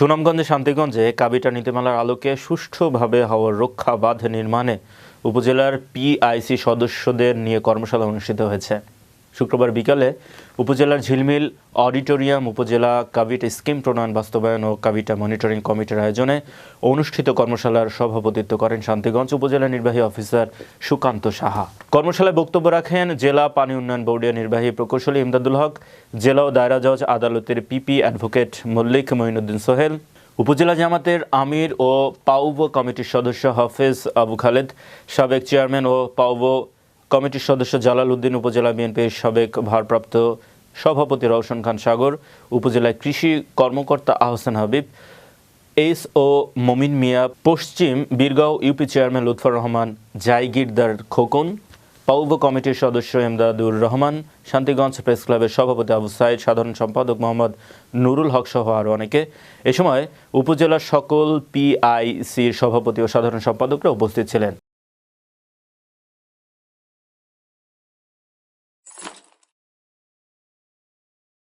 সুনামগঞ্জে শান্তিগঞ্জে কাবিটা নীতিমালার আলোকে সুষ্ঠুভাবে হওয়ার রক্ষা বাঁধ নির্মাণে উপজেলার পিআইসি সদস্যদের নিয়ে কর্মশালা অনুষ্ঠিত হয়েছে। শুক্রবার বিকালে উপজেলার ঝিলমিল অডিটোরিয়াম উপজেলা কাবিট স্কিম প্রণয়ন, বাস্তবায়ন ও কাবিটা মনিটরিং কমিটির আয়োজনে অনুষ্ঠিত কর্মশালার সভাপতিত্ব করেন শান্তিগঞ্জ উপজেলা নির্বাহী অফিসার সুকান্ত সাহা। কর্মশালায় বক্তব্য রাখেন জেলা পানি উন্নয়ন বোর্ডের নির্বাহী প্রকৌশলী ইমদাদুল হক, জেলা ও দায়রা জজ আদালতের পিপি অ্যাডভোকেট মল্লিক মঈনুদ্দিন সোহেল, উপজেলা জামাতের আমির ও পাউবো কমিটির সদস্য হাফেজ আবু খালেদ, সাবেক চেয়ারম্যান ও পাউবো কমিটির সদস্য জালাল উদ্দিন, উপজেলা বিএনপির সাবেক ভারপ্রাপ্ত সভাপতি রওশন খান সাগর, উপজেলায় কৃষি কর্মকর্তা আহসান হাবিব এস ও মমিন মিয়া, পশ্চিম বীরগাঁও ইউপি চেয়ারম্যান লুৎফর রহমান, জাইগিরদার খোকন, পৌব কমিটির সদস্য এমদাদুর রহমান, শান্তিগঞ্জ প্রেস ক্লাবের সভাপতি আবু সাইদ, সাধারণ সম্পাদক মোহাম্মদ নুরুল হক সহ আরও অনেকে। এ সময় উপজেলার সকল পিআইসির সভাপতি ও সাধারণ সম্পাদকরা উপস্থিত ছিলেন।